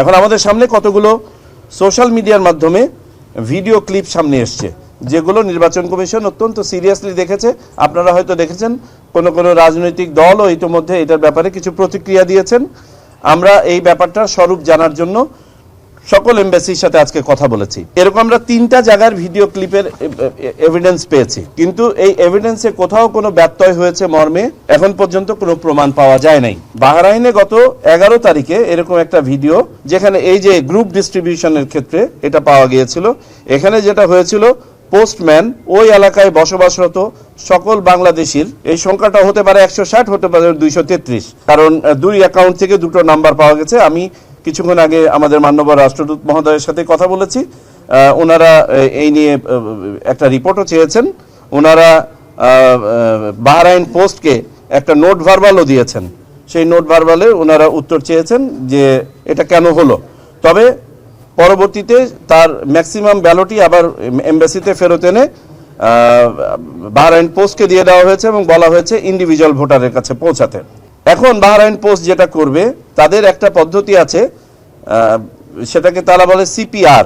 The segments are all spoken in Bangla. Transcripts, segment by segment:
এখন আমাদের সামনে কতগুলো সোশ্যাল মিডিয়ার মাধ্যমে ভিডিও ক্লিপ সামনে এসছে, যেগুলো নির্বাচন কমিশন অত্যন্ত সিরিয়াসলি দেখেছে। আপনারা হয়তো দেখেছেন, কোন কোন রাজনৈতিক দলও ইতিমধ্যে এটার ব্যাপারে কিছু প্রতিক্রিয়া দিয়েছেন। আমরা এই ব্যাপারটার স্বরূপ জানার জন্য সকল এমবাসির সাথে আজকে কথা বলেছি। এরকম আমরা তিনটা জায়গার ভিডিও ক্লিপের এভিডেন্স পেয়েছি। কিন্তু এই এভিডেন্সে কোথাও কোনো ব্যত্যয় হয়েছে মর্মে? এখন পর্যন্ত কোনো প্রমাণ পাওয়া যায় নাই। বাহরাইনে গত এগারো তারিখে এরকম একটা ভিডিও, যেখানে এই যে গ্রুপ ডিস্ট্রিবিউশনের ক্ষেত্রে এটা পাওয়া গিয়েছিল, এখানে যেটা হয়েছিল পোস্টম্যান ওই এলাকায় বসবাসরত সকল বাংলাদেশির, এই সংখ্যাটা হতে পারে একশো ষাট, হতে পারে দুইশো তেত্রিশ। কারণ দুই অ্যাকাউন্ট থেকে দুটো নাম্বার পাওয়া গেছে। আমি কিছুক্ষণ আগে আমাদের মান্যবর রাষ্ট্রদূত মহোদয়ের সাথে কথা বলেছি। ওনারা এই নিয়ে একটা রিপোর্টও চেয়েছেন। ওনারা বাহরাইন পোস্টকে একটা নোট ভার্বালও দিয়েছেন। সেই নোট ভার্বালে ওনারা উত্তর চেয়েছেন যে এটা কেন হলো। তবে পরবর্তীতে তার ম্যাক্সিমাম ব্যালটই আবার এমবাসিতে ফেরত এনে বাহরাইন পোস্টকে দিয়ে দেওয়া হয়েছে এবং বলা হয়েছে ইন্ডিভিজুয়াল ভোটারের কাছে পৌঁছাতে। এখন বাহরাইন পোস্ট যেটা করবে, তাদের একটা পদ্ধতি আছে সেটাকে তারা বলে সিপিআর,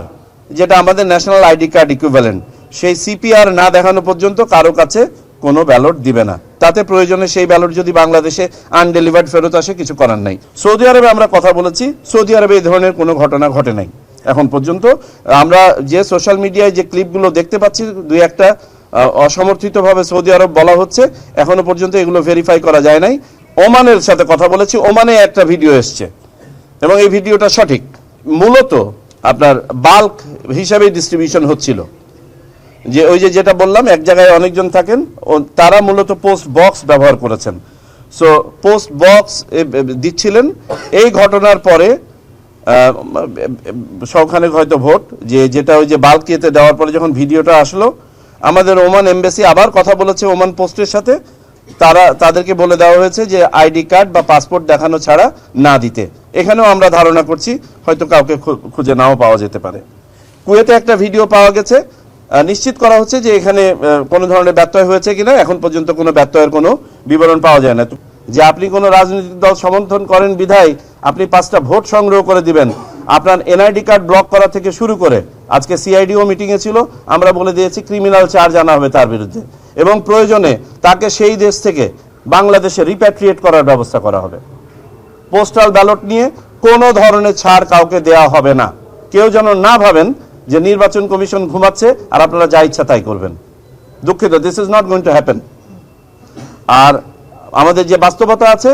যেটা আমাদের ন্যাশনাল আইডি কার্ড ইকুইভ্যালেন্ট সেই সিপিআর না দেখানো পর্যন্ত কারও কাছে কোনো ব্যালট দিবে না। তাতে প্রয়োজনে সেই ব্যালট যদি বাংলাদেশে আনডেলিভার্ড ফেরত আসে, কিছু করার নাই। সৌদি আরবে আমরা কথা বলেছি, সৌদি আরবে এই ধরনের কোনো ঘটনা ঘটে নাই। এখন পর্যন্ত আমরা যে সোশ্যাল মিডিয়ায় যে ক্লিপগুলো দেখতে পাচ্ছি, দুই একটা অসমর্থিতভাবে সৌদি আরব বলা হচ্ছে, এখনও পর্যন্ত এগুলো ভেরিফাই করা যায় নাই। ওমানের সাথে কথা বলেছি, ওমানে একটা ভিডিও এসছে। এবং এই ভিডিওটা সঠিক। মূলত আপনার বাল্ক হিসাবে ডিস্ট্রিবিউশন হচ্ছিল। যে ওই যে যেটা বললাম, এক জায়গায় অনেকজন থাকেন তারা মূলত পোস্ট বক্স ব্যবহার করেছেন। সো পোস্ট বক্স দিচ্ছিলেন। এই ঘটনার পরে সবখানে হয়তো ভোট, যে যেটা ওই যে বাল্কিতে দেওয়ার পরে যখন ভিডিওটা আসলো, আমাদের ওমান এমবাসি আবার কথা বলেছে ওমান পোস্টের সাথে। তারা, তাদেরকে বলে দেওয়া হয়েছে যে আইডি কার্ড বা পাসপোর্ট দেখানো ছাড়া না দিতে। এখানেও আমরা ধারণা করছি হয়তো কাউকে খুঁজে নাও পাওয়া যেতে পারে। কুয়েতে একটা ভিডিও পাওয়া গেছে। নিশ্চিত করা হচ্ছে যে এখানে কোনো ধরনের ব্যত্যয় হয়েছে কিনা, এখন পর্যন্ত কোনো ব্যত্যয়ের কোনো বিবরণ পাওয়া যায় না। যে আপনি কোনো রাজনৈতিক দল সমর্থন করেন বিধায় আপনি পাঁচটা ভোট সংগ্রহ করে দিবেন। আপনার এনআইডি কার্ড ব্লক করা থেকে শুরু করে, আজকে সিআইডিও মিটিংয়ে ছিল, আমরা বলে দিয়েছি ক্রিমিনাল চার্জ আনা হবে তার বিরুদ্ধে। এবং প্রয়োজনে তাকে সেই দেশ থেকে বাংলাদেশে রিপ্যাট্রিয়েট করার ব্যবস্থা করা হবে। পোস্টাল ব্যালট নিয়ে কোনো ধরনের ছাড় কাউকে দেয়া হবে না। কেউ যেন না ভাবেন যে নির্বাচন কমিশন ঘুমাচ্ছে আর আপনারা যা ইচ্ছা তাই করবেন। দুঃখিত this is not going to happen আর আমাদের যে বাস্তবতা আছে